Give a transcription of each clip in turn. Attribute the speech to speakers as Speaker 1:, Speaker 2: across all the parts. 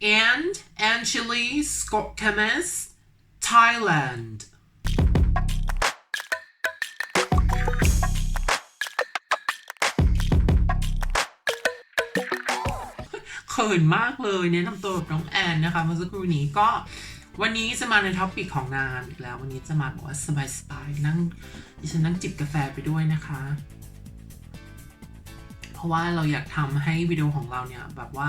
Speaker 1: and Angeli Scott Chemist Thailand เขินมากเลยแนะนำตัวแบบน้องแอนนะคะเมื่อสักครู่นี้ก็วันนี้จะมาในท็อปิกของงานอีกแล้ว วันนี้จะมาบอกว่าสบายๆนั่งดิฉันนั่งจิบกาแฟไปด้วยนะคะ เพราะว่าเราอยากทำให้วิดีโอของเราเนี่ยแบบว่า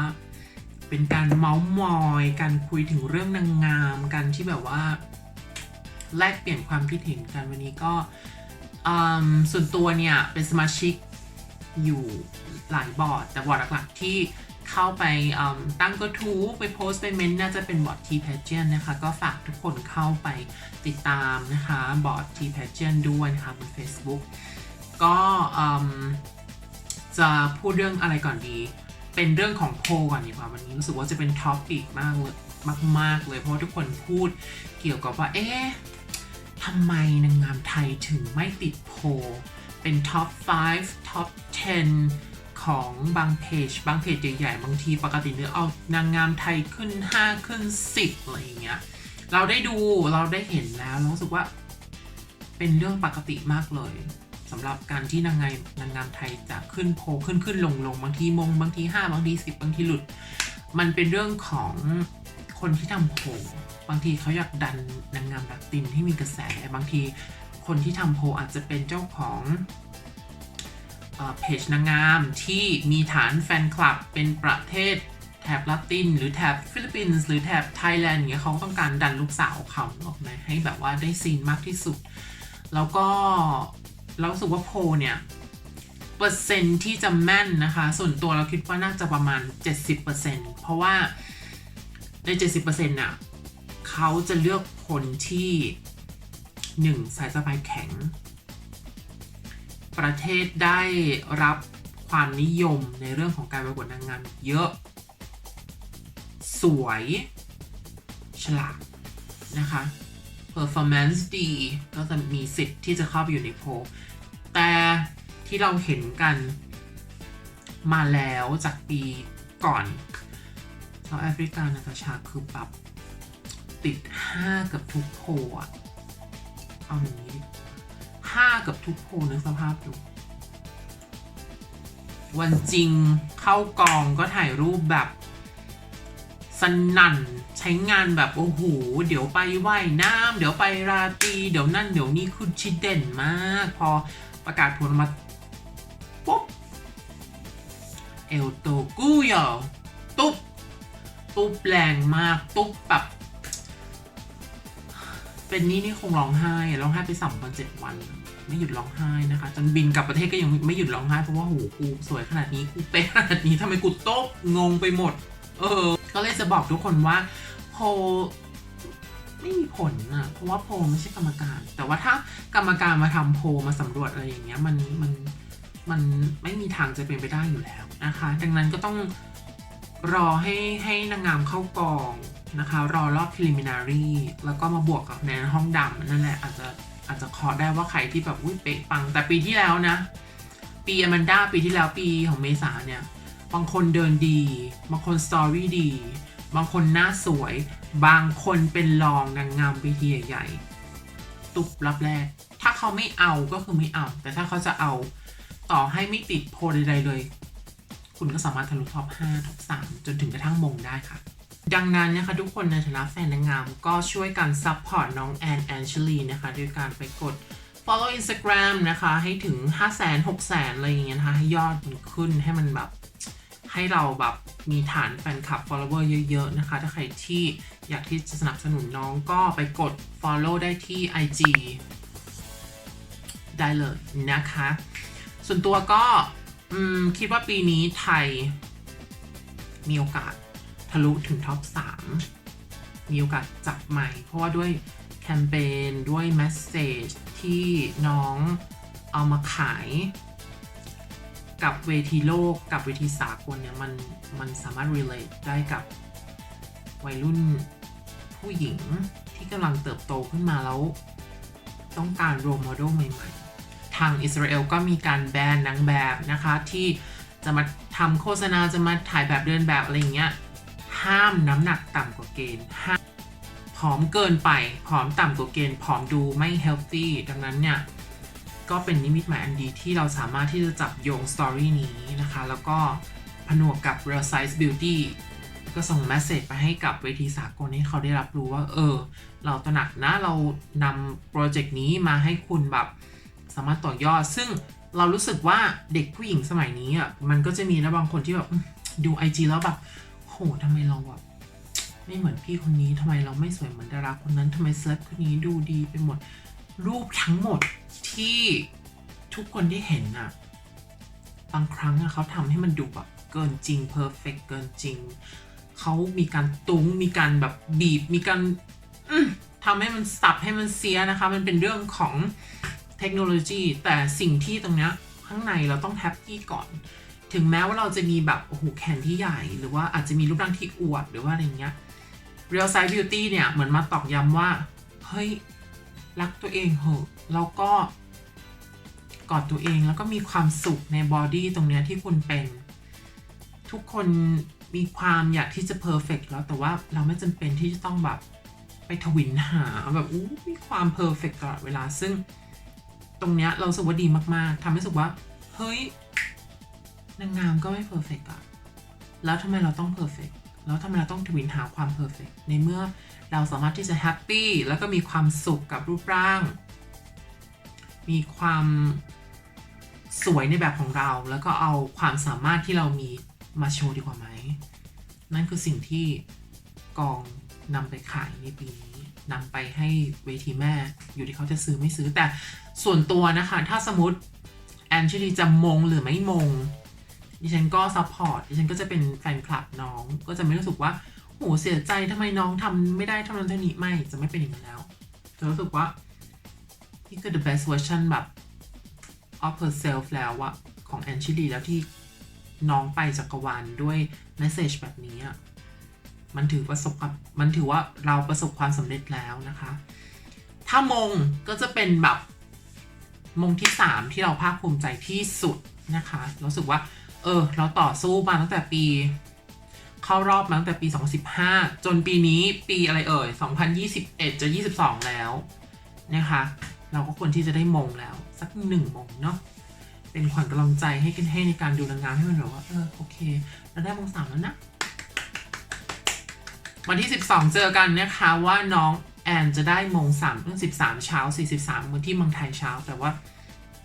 Speaker 1: เป็นการเมาส์มอย การคุยถึงเรื่องนางงาม กันที่แบบว่า แลกเปลี่ยนความคิดเห็นกันวันนี้ก็ส่วนตัวเนี่ย เป็นสมาชิกอยู่หลายบอร์ด แต่บอร์ดหลักๆที่เข้าไปตั้งกระทู้ไปโพสต์ไปเมนต์น่าจะเป็นบอร์ด T p a g e a n นะคะ ก็ฝากทุกคนเข้าไปติดตามนะคะบอร์ด T p a g e a n ด้วยนะคะบน Facebook ก็จะพูดเรื่องอะไรก่อนดี เป็นเรื่องของโพลก่อนดีกว่าวันนี้รู้สึกว่าจะเป็นท็อปปิกมากเลยมาก ๆ เลยเพราะาทุกคนพูดเกี่ยวกับว่า เอ๊ะทำไมนางงามไทยถึงไม่ติดโพลเป็นท็อป 5 ท็อป 10 ของบางเพจ บางเพจใหญ่ๆ บางทีปกติเนี่ยเอานางงามไทยขึ้น 5 ขึ้น 10 อะไรอย่างเงี้ย เราได้ดูเราได้เห็นแล้วรู้สึกว่าเป็นเรื่องปกติมากเลย สำหรับการที่นางงามนางงามไทยจะขึ้นโพขึ้นขึ้นลงลงบางทีมงบางทีห้าบางทีสิบบางทีหลุด มันเป็นเรื่องของคนที่ทำโพบางทีเขาอยากดันนางงามลักตินที่มีกระแสบางทีคนที่ทำโพอาจจะเป็นเจ้าของเพจนางงามที่มีฐานแฟนคลับเป็นประเทศแถบละติน หรือแถบฟิลิปปินส์หรือแถบไทยแลนด์อย่างเงี้ยเขาต้องการดันลูกสาวเขาออกมาให้แบบว่าได้ซีนมากที่สุด แล้วก็ เรารู้สึกว่าโพลเนี่ย เปอร์เซ็นต์ที่จะแม่นนะคะ ส่วนตัวเราคิดว่าน่าจะประมาณ 70%เพราะว่าใน 70%น่ะเขาจะเลือกคนที่ 1. สายสะพายแข็ง ประเทศได้รับความนิยมในเรื่องของการประกวดนางงามเยอะ สวย ฉลาดนะคะ performance ดี ก็จะมีสิทธิ์ที่จะเข้าไปอยู่ในโพลแต่ที่เราเห็นกันมาแล้วจากปีก่อนเซาแอฟริกานาตาชาคือแบบติด 5 กับทุกโพลอะเอาอย่างนี้ห้ากับทุกโพลนึกสภาพดู วันจริงเข้ากองก็ถ่ายรูปแบบ สนั่นใช้งานแบบโอ้โห เดี๋ยวไปว่ายน้ำเดี๋ยวไปราตรีเดี๋ยวนั่นเดี๋ยวนี้คือชิดเด่นมาก พอประกาศผลมาปุ๊บเอลโตกู้ยอตุ๊บตุ๊บแรงมากตุ๊บแบบเป็นนี่นี่คงร้องไห้ร้องไห้ไปสามวันเจ็ดวัน ไม่หยุดร้องไห้นะคะ จนบินกลับประเทศก็ยังไม่หยุดร้องไห้เพราะว่าโหกูสวยขนาดนี้กูเป๊ะขนาดนี้ทำไมกูโต๊ะงงไปหมด เออ ก็เลยจะบอกทุกคนว่าโพไม่มีผลอะเพราะว่าโพไม่ใช่กรรมการ แต่ว่าถ้ากรรมการมาทำโพมาสำรวจอะไรอย่างเงี้ยมันมันมันไม่มีทางจะเป็นไปได้อยู่แล้วนะคะ ดังนั้นก็ต้องรอให้ให้นางงามเข้ากองนะคะ รอรอบ preliminary แล้วก็มาบวกกับในห้องดำนั่นแหละอาจจะอาจจะเคอได้ว่าใครที่แบบอุ้ยเป๊ะปัง แต่ปีที่แล้วนะ ปีอแมนด้าปีที่แล้วปีของเมษาเนี่ย บางคนเดินดี บางคนสตอรี่ดี บางคนหน้าสวย บางคนเป็นรองนางงามเวทีใหญ่ๆตุบรับแรก ถ้าเขาไม่เอาก็คือไม่เอา แต่ถ้าเขาจะเอาต่อให้ไม่ติดโพลใดๆเลย คุณก็สามารถทะลุท็อป5ท็อป3จนถึงกระทั่งมงได้ค่ะ ดังนั้นนะคะทุกคนในฐานะแฟนนางงามก็ช่วยกันซัพพอร์ตน้องแอนแอนเชลีนะคะด้วยการไปกด follow Instagram นะคะ ให้ถึง 5 0 0 0 0 0 6 0 0 0 0 อะไรอย่างเงี้ยนะคะ ให้ยอดมันขึ้นให้มันแบบ ให้เราแบบมีฐานแฟนคลับ follower เยอะ ๆ นะคะ ถ้าใครที่อยากที่จะสนับสนุนน้องก็ไปกด follow ได้ที่ IG ได้เลยนะคะ ส่วนตัวก็คิดว่าปีนี้ไทย มีโอกาสทะลุถึงท็อป 3 มีโอกาสจับใหม่ เพราะว่าด้วยแคมเปญด้วยแมสเซจที่น้องเอามาขาย กับเวทีโลกกับเวทีสากลเนี่ยมันมันสามารถ relate ได้กับวัยรุ่นผู้หญิงที่กำลังเติบโตขึ้นมาแล้ว ต้องการโรโมเดลใหม่ๆ ทางอิสราเอลก็มีการแบนนางแบบนะคะที่จะมาทำโฆษณาจะมาถ่ายแบบเดินแบบอะไรอย่างเงี้ยห้ามน้ำหนักต่ำกว่าเกณฑ์ห้ามผอมเกินไปผอมต่ำกว่าเกณฑ์ผอมดูไม่ healthy ดังนั้นเนี่ย ก็เป็นนิมิตหมายอันดีที่เราสามารถที่จะจับโยงสตอรี่นี้นะคะ แล้วก็ผนวกกับ Real Size Beauty ก็ส่งแมสเซจไปให้กับเวทีสากลให้เขาได้รับรู้ว่า เออ เราตระหนักนะเรานำโปรเจกต์นี้มาให้คุณแบบสามารถต่อยอด ซึ่งเรารู้สึกว่าเด็กผู้หญิงสมัยนี้อะมันก็จะมีนะบางคนที่แบบดูไอจีแล้วแบบโหทำไมเราแบบไม่เหมือนพี่คนนี้ทำไมเราไม่สวยเหมือนดาราคนนั้นทำไมเซเลบคนนี้ดูดีไปหมด รูปทั้งหมดที่ทุกคนได้เห็นน่ะ บางครั้งอะเขาทำให้มันดูแบบเกินจริงเพอร์เฟกเกินจริง เขามีการตุ้งมีการแบบบีบ มีการทำให้มันสับให้มันเสียนะคะ มันเป็นเรื่องของเทคโนโลยี แต่สิ่งที่ตรงเนี้ยข้างในเราต้องแฮปปี้ก่อน ถึงแม้ว่าเราจะมีแบบ โอ้โห แขนที่ใหญ่ หรือว่าอาจจะมีรูปร่างที่อวบหรือว่าอะไรเงี้ย Real Size Beauty เนี่ย เหมือนมาตอกย้ำว่า เฮ้ย รักตัวเองเหอะแล้วก็กอดตัวเองแล้วก็มีความสุขในบอดี้ตรงเนี้ยที่คุณเป็น ทุกคนมีความอยากที่จะเพอร์เฟกแล้วแต่ว่าเราไม่จำเป็นที่จะต้องแบบไปทวินหาแบบอู้มีความเพอร์เฟกตลอดเวลาซึ่งตรงเนี้ยเราสึกว่าดีมากๆทำให้สึกว่า เฮ้ย นางงามก็ไม่เพอร์เฟกอะแล้วทำไมเราต้องเพอร์เฟก แล้วทำไมเราต้องทวินหาความเพอร์เฟกในเมื่อเราสามารถที่จะแฮปปี้แล้วก็มีความสุขกับรูปร่าง มีความสวยในแบบของเรา แล้วก็เอาความสามารถที่เรามีมาโชว์ดีกว่าไหม นั่นคือสิ่งที่กองนำไปขายในปีนี้นำไปให้เวทีแม่อยู่ที่เขาจะซื้อไม่ซื้อแต่ส่วนตัวนะคะ ถ้าสมมติแอนชิลีจะมงหรือไม่มง ดิฉันก็ซัพพอร์ตดิฉันก็จะเป็นแฟนคลับน้อง ก็จะไม่รู้สึกว่าโหเสียใจทำไมน้องทำไม่ได้เท่านั้นเท่านี้ไม่จะไม่เป็นอย่างนั้นแล้ว จะรู้สึกว่านี่คือ the best version แบบ of herself แล้วอะของแอนชิลีแล้วที่น้องไปจักรวาลด้วย message แบบนี้อะมันถือประสบความมันถือว่าเราประสบความสำเร็จแล้วนะคะ ถ้ามงก็จะเป็นแบบมงที่ 3 ที่เราภาคภูมิใจที่สุดนะคะรู้สึกว่า เออ เราต่อสู้มาตั้งแต่ปี เข้ารอบมาตั้งแต่ปี 2015 จนปีนี้ปีอะไรเอ่ย 2021 จะ 22 แล้วนะคะ เราก็ควรที่จะได้มงแล้ว สักหนึ่งมงเนาะเป็นขวัญกำลังใจให้กันให้ในการดูนางงามให้มันแบบว่าเออโอเค เราได้มงสามแล้วนะ วันที่ 12 เจอกันนะคะว่าน้องแอนจะได้มง3เรื่อง13 เช้า 43เมื่อที่เมืองไทยเช้าแต่ว่า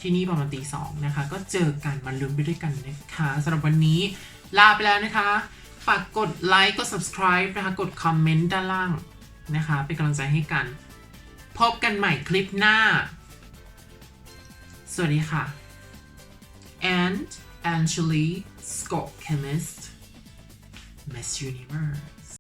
Speaker 1: ที่นี่ประมาณตีสองนะคะ ก็เจอกันมันลุ้นไปด้วยกันนะคะสำหรับวันนี้ลาไปแล้วนะคะ ฝากกดไลค์กด subscribe นะคะ กดคอมเมนต์ด้านล่างนะคะ เป็นกำลังใจให้กัน พบกันใหม่คลิปหน้า สวัสดีค่ะ and Angeli Scott Chemist Miss Universe